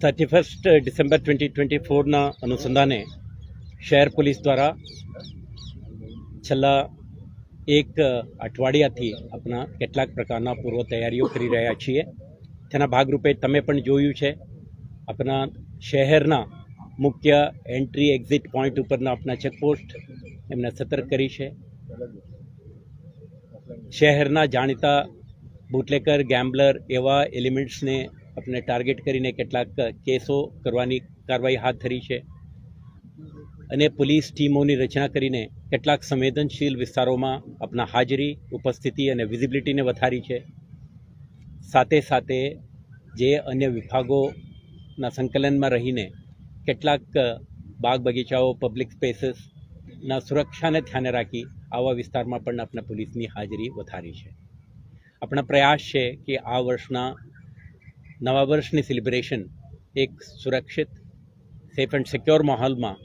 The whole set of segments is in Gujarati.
Thirty first December twenty twenty ફોરના અનુસંધાને શહેર પોલીસ દ્વારા છેલ્લા એક અઠવાડિયાથી આપણા કેટલાક પ્રકારના પૂર્વ તૈયારીઓ કરી રહ્યા છીએ તેના ભાગરૂપે તમે પણ જોયું છે આપણા શહેરના મુખ્ય એન્ટ્રી એક્ઝિટ પોઈન્ટ ઉપરના આપણા ચેકપોસ્ટ એમને સતર્ક કરી છે શહેરના જાણીતા બુટલેકર ગેમ્બલર એવા એલિમેન્ટ્સને આપણે ટાર્ગેટ કરીને કેટલાક કેસો કરવાની કાર્યવાહી હાથ ધરી છે. અને પોલીસ ટીમોની રચના કરીને કેટલાક સંવેદનશીલ વિસ્તારોમાં આપના હાજરી, ઉપસ્થિતિ અને વિઝિબિલિટીને વધારી છે. સાથે સાથે જે અન્ય વિભાગોના સંકલનમાં રહીને કેટલાક બાગ બગીચાઓ પબ્લિક સ્પેસીસના સુરક્ષાને ધ્યાને રાખી આવા વિસ્તારમાં પણ આપણા પોલીસની હાજરી વધારી છે. આપણા પ્રયાસ છે કે આ વર્ષના નવા વર્ષની સેલિબ્રેશન એક સુરક્ષિત સેફ એન્ડ સિક્યોર માહોલમાં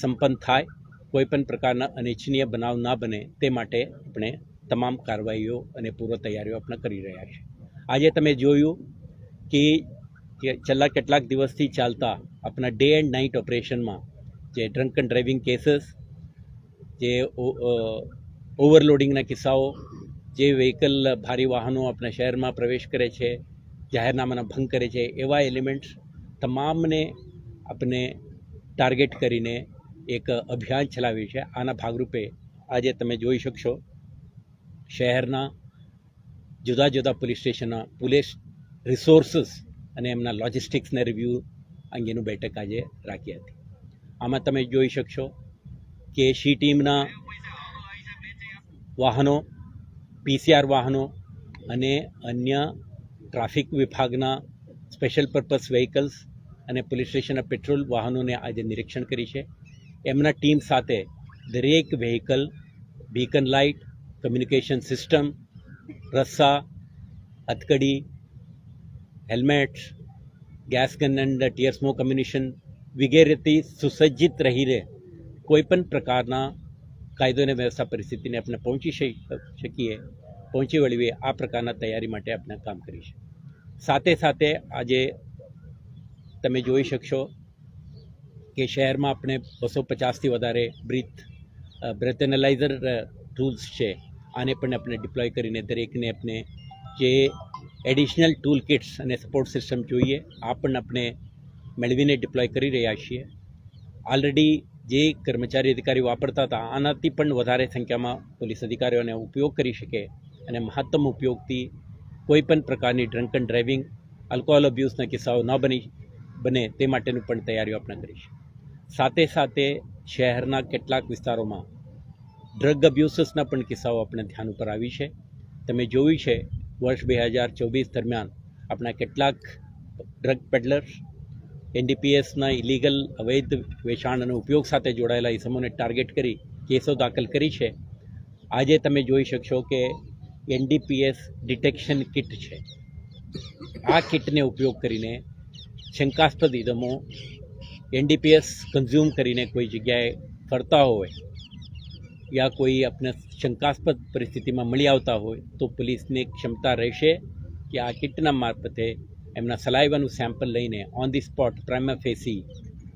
સંપન્ન થાય કોઈપણ પ્રકારના અનિચ્છનીય બનાવ ના બને તે માટે આપણે તમામ કાર્યવાહીઓ અને પૂર્વ તૈયારીઓ આપણે કરી રહ્યા છીએ. આજે તમે જોયું કે છેલ્લા કેટલાક દિવસથી ચાલતા આપણા ડે એન્ડ નાઇટ ઓપરેશનમાં જે ડ્રંક એન્ડ ડ્રાઇવિંગ કેસીસ જે ઓવરલોડિંગના કિસ્સાઓ, જે વ્હીકલ ભારી વાહનો આપણા શહેરમાં પ્રવેશ કરે છે જાહેરનામાના ભંગ કરે છે, એવા એલિમેન્ટ્સ તમામને આપણે ટાર્ગેટ કરીને એક અભિયાન ચલાવ્યું છે. આના ભાગરૂપે આજે તમે જોઈ શકશો, શહેરના જુદા જુદા પોલીસ સ્ટેશનના પોલીસ રિસોર્સિસ અને એમના લોજિસ્ટિક્સને રિવ્યૂ અંગેનું બેઠક આજે રાખી હતી. આમાં તમે જોઈ શકશો કે શી ટીમના વાહનો પીસીઆર વાહનો અને અન્ય ટ્રાફિક વિભાગના સ્પેશિયલ પર્પઝ વ્હીકલ્સ અને પોલીસ સ્ટેશનના પેટ્રોલ વાહનોને આજે નિરીક્ષણ કરી છે. એમના ટીમ સાથે દરેક vehicle beacon light communication system રસ્સા, હથકડી helmets gas gun and tear smoke ammunition વગેરેથી સુસજ્જિત રહીને કોઈપણ પ્રકારના કાયદો અને વ્યવસ્થા પરિસ્થિતિને આપણે પહોંચી શકીએ. પહોંચી વળીએ, આ પ્રકારના તૈયારી માટે આપણે કામ કરીશું સાથે સાથે આજે તમે જોઈ શકશો કે શહેરમાં આપણે બસો પચાસથી વધારે બ્રીથ બ્રેથ એનાલાઇઝર ટૂલ્સ છે. આને પણ આપણે ડિપ્લોય કરીને દરેકને આપણે જે એડિશનલ ટૂલ કિટ્સ અને સપોર્ટ સિસ્ટમ જોઈએ, આ પણ આપણે મેળવીને ડિપ્લોય કરી રહ્યા છીએ. ઓલરેડી જે કર્મચારી અધિકારી વાપરતા હતા, આનાથી પણ વધારે સંખ્યામાં પોલીસ અધિકારીઓને ઉપયોગ કરી શકે. અને મહત્તમ ઉપયોગથી કોઈપણ પ્રકારની ડ્રંકન ડ્રાઇવિંગ આલ્કોહોલ અબ્યુઝના કિસ્સાઓ ન બની, બને તે માટેનું પણ તૈયારીઓ આપણે કરીશું. સાથે સાથે શહેરના કેટલાક વિસ્તારોમાં ડ્રગ અબ્યુસીસના પણ કિસ્સાઓ આપણે ધ્યાન ઉપર આવી છે. તમે જોયું છે, વર્ષ બે હજાર ચોવીસ દરમિયાન આપણા કેટલાક ડ્રગ પેડલર્સ એનડીપીએસના ઇલીગલ અવૈધ વેચાણ અને ઉપયોગ સાથે જોડાયેલા ઇસમોને ટાર્ગેટ કરી, કેસો દાખલ કરી છે. આજે તમે જોઈ શકશો કે એનડીપીએસ ડિટેક્શન કિટ છે. આ કિટને ઉપયોગ કરીને શંકાસ્પદ ઇદમો એનડીપીએસ કન્ઝ્યુમ કરીને કોઈ જગ્યાએ ફરતા હોય યા કોઈ આપણે શંકાસ્પદ પરિસ્થિતિમાં મળી આવતા હોય તો પોલીસને ક્ષમતા રહેશે કે આ કિટના મારફતે એમના સલાઈવાનું સેમ્પલ લઈને on the spot prima facie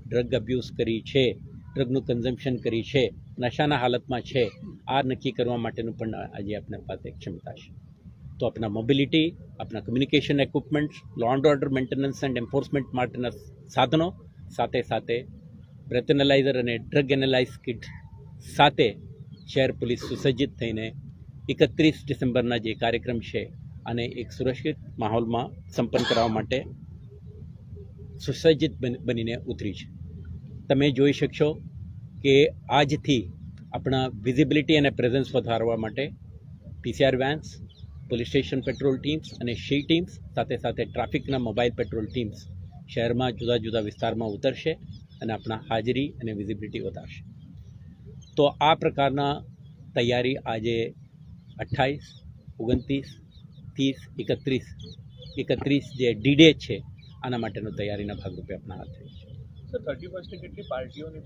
drug abuse કરી છે ડ્રગનું કન્ઝમ્પશન કરી છે. નશાના હાલતમાં છે, આ નક્કી કરવા માટેનું પણ આજે આપણા પાસે ક્ષમતા છે. તો આપણા મોબિલિટી આપણા communication equipments law and order maintenance and enforcement માટેના સાધનો, સાથે સાથે બ્રેથ એનાલાઇઝર અને ડ્રગ એનાલાઇઝ કિટ સાથે શહેર પોલીસ સુસજ્જિત થઈને એકત્રીસ ડિસેમ્બરના જે કાર્યક્રમ છે અને એક સુરક્ષિત માહોલમાં સંપન્ન કરાવવા માટે સુસજ્જિત બનીને ઉતરી છે. તમે જોઈ શકશો કે આજથી આપણા વિઝિબિલિટી અને પ્રેઝન્સ વધારવા માટે PCR vans police station patrol teams અને શી ટીમ્સ સાથે સાથે ટ્રાફિકના મોબાઈલ પેટ્રોલ ટીમ્સ શહેરમાં જુદા જુદા વિસ્તારમાં ઉતરશે અને આપણા હાજરી અને વિઝિબિલિટી વધારશે. તો આ પ્રકારના તૈયારી આજે અઠ્ઠાવીસ, ઓગણત્રીસ, ત્રીસ, એકત્રીસ એકત્રીસ જે ડી ડે છે, આના માટેનો તૈયારીના ભાગરૂપે આપણા હાથ છે. થર્ટી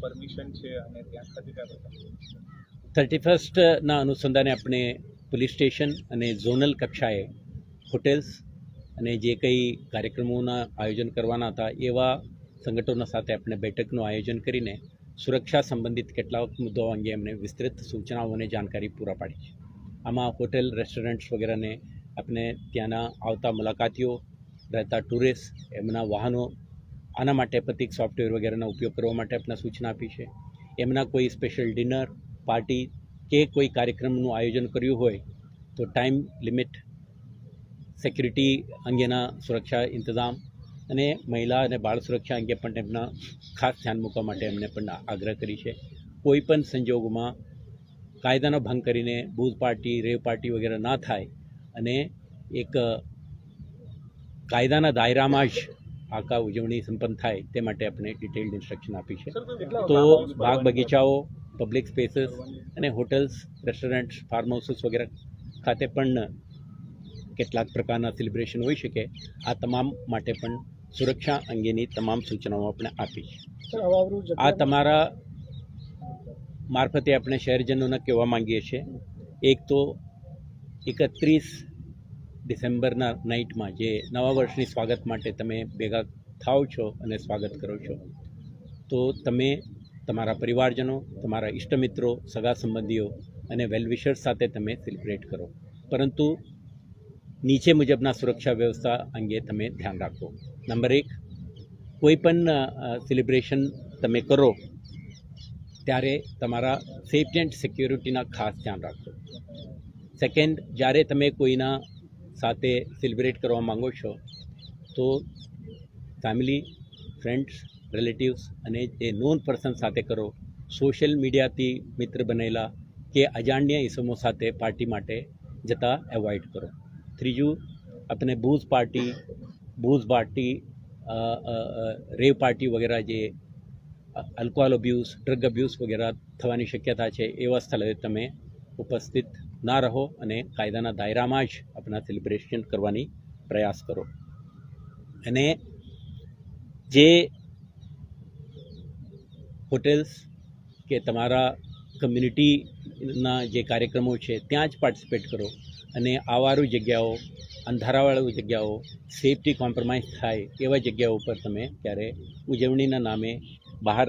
પરમિશન છે અને થર્ટી ફર્સ્ટના અનુસંધાને આપણે પોલીસ સ્ટેશન અને ઝોનલ કક્ષાએ હોટેલ્સ અને જે કંઈ કાર્યક્રમોના આયોજન કરવાના હતા, એવા સંગઠનો સાથે આપણે બેઠકનું આયોજન કરીને સુરક્ષા સંબંધિત કેટલાક મુદ્દાઓ અંગે એમને વિસ્તૃત સૂચનાઓ અને જાણકારી પૂરા પાડી છે. આમાં હોટેલ, રેસ્ટોરન્ટ્સ વગેરેને આપણે ત્યાંના આવતા મુલાકાતીઓ રહેતા ટુરિસ્ટ એમના વાહનો આના માટે પ્રતિક સોફ્ટવેર વગેરેનો ઉપયોગ કરવા માટે આપણે સૂચના આપી છે. એમના કોઈ સ્પેશિયલ ડિનર પાર્ટી કે કોઈ કાર્યક્રમનું આયોજન કર્યું હોય તો ટાઈમ લિમિટ સિક્યુરિટી અંગેના સુરક્ષા ઇંતજામ અને મહિલા અને બાળ સુરક્ષા અંગે પણ એમના ખાસ ધ્યાન મૂકવા માટે એમને પણ આગ્રહ કરી છે. કોઈ પણ સંજોગોમાં કાયદાનો ભંગ કરીને બૂથ પાર્ટી, રેવ પાર્ટી વગેરે ના થાય અને એક કાયદાના દાયરામાં જ આખા ઉજવણી સંપન્ન થાય તે માટે આપણે ડિટેલ્ડ ઇન્સ્ટ્રક્શન આપી છે. તો બાગ બગીચાઓ પબ્લિક સ્પેસીસ અને હોટલ્સ રેસ્ટોરન્ટ્સ ફાર્મ હાઉસીસ વગેરે ખાતે પણ કેટલાક પ્રકારના સેલિબ્રેશન હોઈ શકે. આ તમામ માટે પણ સુરક્ષા અંગેની તમામ સૂચનાઓ આપણે આપી છે. આ તમારા મારફતે આપણે શહેરજનોને કહેવા માંગીએ છીએ. એક તો એકત્રીસ ડિસેમ્બરના નાઇટમાં જે નવા વર્ષની સ્વાગત માટે તમે ભેગા થાઓ છો અને સ્વાગત કરો છો, તો તમે તમારા પરિવારજનો, તમારા ઇષ્ટમિત્રો સગા સંબંધીઓ અને વેલવિશર્સ સાથે તમે સેલિબ્રેટ કરો. પરંતુ નીચે મુજબના સુરક્ષા વ્યવસ્થા અંગે તમે ધ્યાન રાખો. નંબર એક, કોઈ પણ સેલિબ્રેશન તમે કરો, ત્યારે તમારા સેફ્ટી એન્ડ સિક્યોરિટીના ખાસ ધ્યાન રાખો. સેકન્ડ, જ્યારે તમે કોઈના સાથે સેલિબ્રેટ કરવા માંગો છો, તો ફેમિલી ફ્રેન્ડ્સ રિલેટિવ્સ અને જે નોન પર્સન સાથે કરો. સોશિયલ મીડિયાથી મિત્ર બનેલા કે અજાણ્યા ઇસમો સાથે પાર્ટી માટે જતા એવોઇડ કરો. ત્રીજું આપણે booze party booze party rave party વગેરે જે આલ્કોહોલ અબ્યુઝ ડ્રગ અબ્યુઝ વગેરે થવાની શક્યતા છે, એવા સ્થળે તમે ઉપસ્થિત ના રહો અને કાયદાના દાયરામાં જ આપણા સેલિબ્રેશન કરવાની પ્રયાસ કરો. અને જે હોટેલ્સ કે તમારા કમ્યુનિટીના જે કાર્યક્રમો છે, ત્યાં જ પાર્ટિસિપેટ કરો. અને આવારું જગ્યાઓ, અંધારાવાળી જગ્યાઓ સેફટી કોમ્પ્રોમાઇઝ થાય એવા જગ્યાઓ ઉપર તમે ત્યારે ઉજવણીના નામે બહાર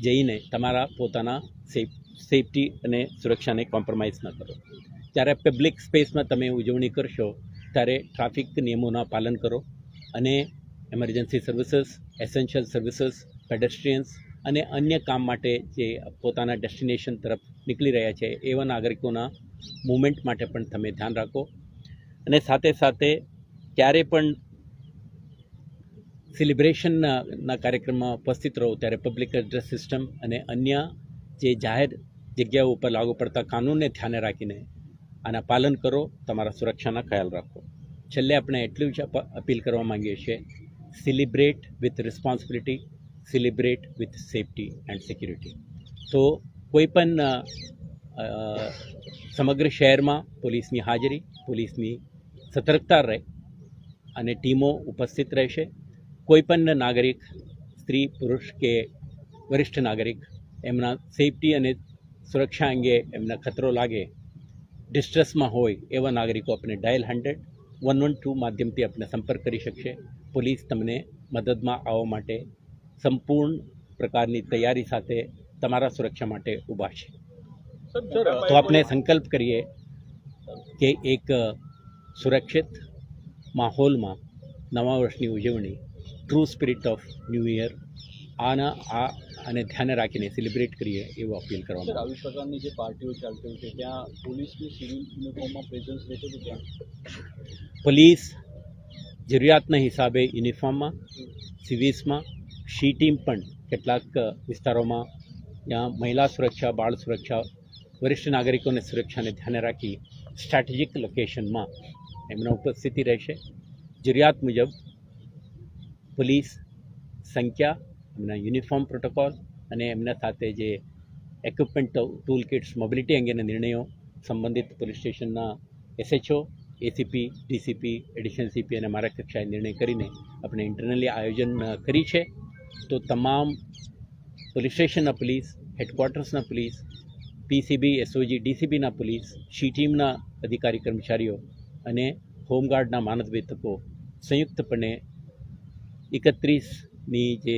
જઈને તમારા પોતાના સેફ સેફટી અને સુરક્ષાને કોમ્પ્રોમાઇઝ ન કરો. જ્યારે પબ્લિક સ્પેસમાં તમે ઉજવણી કરશો, ત્યારે ટ્રાફિક નિયમોના પાલન કરો અને emergency services essential services pedestrians અને અન્ય કામ માટે જે પોતાના ડેસ્ટિનેશન તરફ નીકળી રહ્યા છે, એવા નાગરિકોના મુવમેન્ટ માટે પણ તમે ધ્યાન રાખો. અને સાથે સાથે ક્યારે પણ સેલિબ્રેશનના કાર્યક્રમમાં ઉપસ્થિત રહો, ત્યારે પબ્લિક એડ્રેસ સિસ્ટમ અને અન્ય જે જાહેર જગ્યાઓ ઉપર લાગુ પડતા કાનૂનને ધ્યાને રાખીને આના પાલન કરો તમારા સુરક્ષાના ખ્યાલ રાખો. છેલ્લે આપણે એટલું જ અપ- અપીલ કરવા માંગીએ છીએ celebrate with responsibility celebrate with safety and security તો કોઈ પણ અ, અ, સમગ્ર શહેરમાં પોલીસની હાજરી પોલીસની સતર્કતા રહે અને ટીમો ઉપસ્થિત રહેશે. કોઈપણ નાગરિક સ્ત્રી પુરુષ કે વરિષ્ઠ નાગરિક એમના સેફટી અને સુરક્ષા અંગે એમને ખતરો લાગે ડિસ્ટ્રેસમાં હોય એવા નાગરિકો આપણે dial hundred one one two માધ્યમથી આપણે સંપર્ક કરી શકશે. પોલીસ તમને મદદમાં આવવા માટે સંપૂર્ણ પ્રકારની તૈયારી સાથે તમારા સુરક્ષા માટે ઊભા છે. તો આપણે સંકલ્પ કરીએ કે એક સુરક્ષિત માહોલમાં નવા વર્ષની ઉજવણી true spirit of new year આના આ અને ધ્યાને રાખીને સેલિબ્રેટ કરીએ એવું અપીલ કરવામાં આવી. પ્રકારની જે પાર્ટીઓ ચાલતી હોય છે ત્યાં પોલીસની સિવિલ યુનિફોર્મમાં પ્રેઝન્સ રહેશે તો ત્યાં પોલીસ જરૂરિયાતના હિસાબે યુનિફોર્મમાં સિવિલ્સમાં શી ટીમ પણ કેટલાક વિસ્તારોમાં ત્યાં મહિલા સુરક્ષા બાળ સુરક્ષા વરિષ્ઠ નાગરિકોની સુરક્ષાને ધ્યાને રાખી સ્ટ્રેટેજિક લોકેશનમાં એમના ઉપસ્થિતિ રહેશે. જરૂરિયાત મુજબ પોલીસ સંખ્યા એમના યુનિફોર્મ પ્રોટોકોલ અને એમના સાથે જે એક્વિપમેન્ટ ટૂલ કિટ્સ મોબિલિટી અંગેના નિર્ણયો સંબંધિત પોલીસ સ્ટેશનના SHO ACP DCP additional CP અને મારા કક્ષાએ નિર્ણય કરીને આપણે ઇન્ટરનલી આયોજન કરી છે. તો તમામ પોલીસ સ્ટેશનના પોલીસ, હેડક્વાર્ટર્સના પોલીસ પીસીબી એસઓજી ડીસીબીના પોલીસ શી ટીમના અધિકારી કર્મચારીઓ અને હોમગાર્ડના માનદ વેતકો સંયુક્તપણે એકત્રીસની જે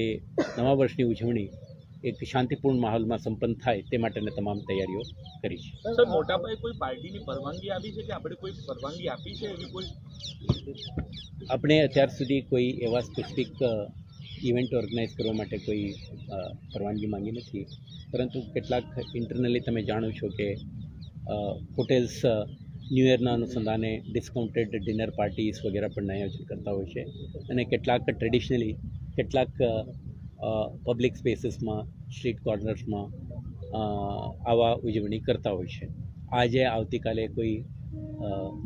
નવા વર્ષની ઉજવણી એક શાંતિપૂર્ણ માહોલમાં સંપન્ન થાય તે માટેની તમામ તૈયારીઓ કરી છે. સર મોટા પાયે કોઈ પાર્ટીની પરવાનગી આપી છે કે આપણે કોઈ પરવાનગી આપી છે એવી કોઈ? આપણે અત્યાર સુધી કોઈ એવા સ્પેસિફિક ઇવેન્ટ ઓર્ગેનાઇઝ કરવા માટે કોઈ પરવાનગી માંગી નથી. પરંતુ કેટલાક ઇન્ટરનલી તમે જાણો છો કે હોટેલ્સ ન્યૂ યરના અનુસંધાને ડિસ્કાઉન્ટેડ ડિનર પાર્ટીસ વગેરે પણ આયોજન કરતા હોય છે. અને કેટલાક ટ્રેડિશનલી કેટલાક પબ્લિક સ્પેસીસમાં સ્ટ્રીટ કોર્નર્સમાં આવા ઉજવણી કરતા હોય છે. આજે આવતીકાલે કોઈ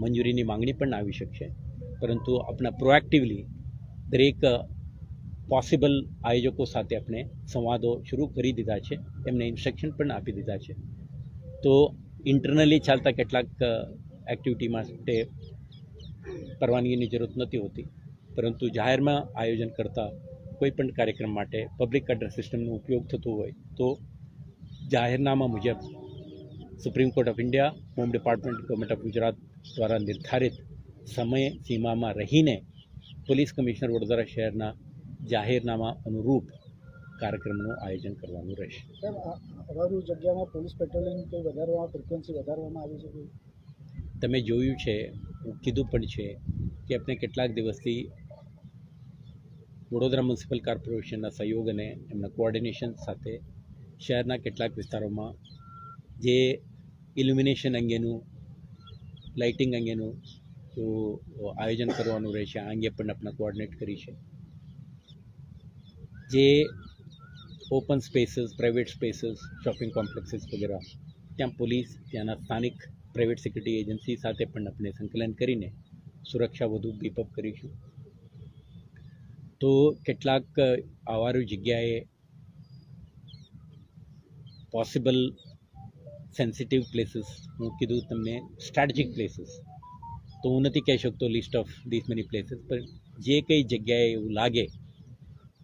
મંજૂરીની માંગણી પણ આવી શકશે. પરંતુ આપણા પ્રોએક્ટિવલી દરેક પોસિબલ આયોજકો સાથે આપણે સંવાદો શરૂ કરી દીધા છે. એમને ઇન્સ્ટ્રક્શન પણ આપી દીધા છે. તો ઇન્ટરનલી ચાલતા કેટલાક એક્ટિવિટી માટે પરવાનગીની જરૂરત નથી હોતી. પરંતુ જાહેરમાં આયોજન કરતા કોઈ પણ કાર્યક્રમ માટે પબ્લિક એડ્રેસ સિસ્ટમનો ઉપયોગ થતો હોય તો જાહેરનામા મુજબ supreme court of India home department government of Gujarat દ્વારા નિર્ધારિત સમય સીમામાં રહીને પોલીસ કમિશનર વડોદરા શહેરના જાહેરનામા અનુરૂપ કાર્યક્રમનું આયોજન કરવાનું રહેશે. સાહેબ જગ્યામાં પોલીસ પેટ્રોલિંગ કોઈ વધારવામાં ફ્રિકવન્સી વધારવામાં આવી છે તમે જોયું છે કીધું પણ છે કે આપણે કેટલાક દિવસથી વડોદરા મ્યુનિસિપલ કોર્પોરેશનના સહયોગ અને એમના કોઓર્ડિનેશન સાથે શહેરના કેટલાક વિસ્તારોમાં જે ઇલ્યુમિનેશન અંગેનું લાઇટિંગ અંગેનું જો આયોજન કરવાનું રહેશે, આ અંગે પણ આપણે કોઓર્ડિનેટ કરી છે. જે open spaces private spaces shopping complexes વગેરે, ત્યાં પોલીસ, ત્યાંના સ્થાનિક પ્રાઇવેટ સિક્યુરિટી એજન્સી સાથે પણ આપણે સંકલન કરીને સુરક્ષા વધુ બીપઅપ કરીશું. તો કેટલાક આવારું જગ્યાએ પોસિબલ સેન્સિટિવ પ્લેસીસ હું કીધું તમને સ્ટ્રેટેજિક પ્લેસીસ તો હું નથી કહી શકતો list of this many places પણ જે કઈ જગ્યાએ એવું લાગે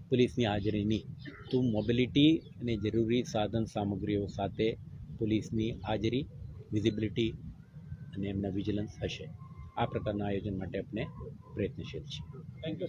પોલીસની હાજરીની તો મોબિલિટી અને જરૂરી સાધન સામગ્રીઓ સાથે પોલીસની હાજરી વિઝિબિલિટી અને એમના વિજિલન્સ હશે. આ પ્રકારના આયોજન માટે આપણે પ્રયત્નશીલ છીએ. Thank you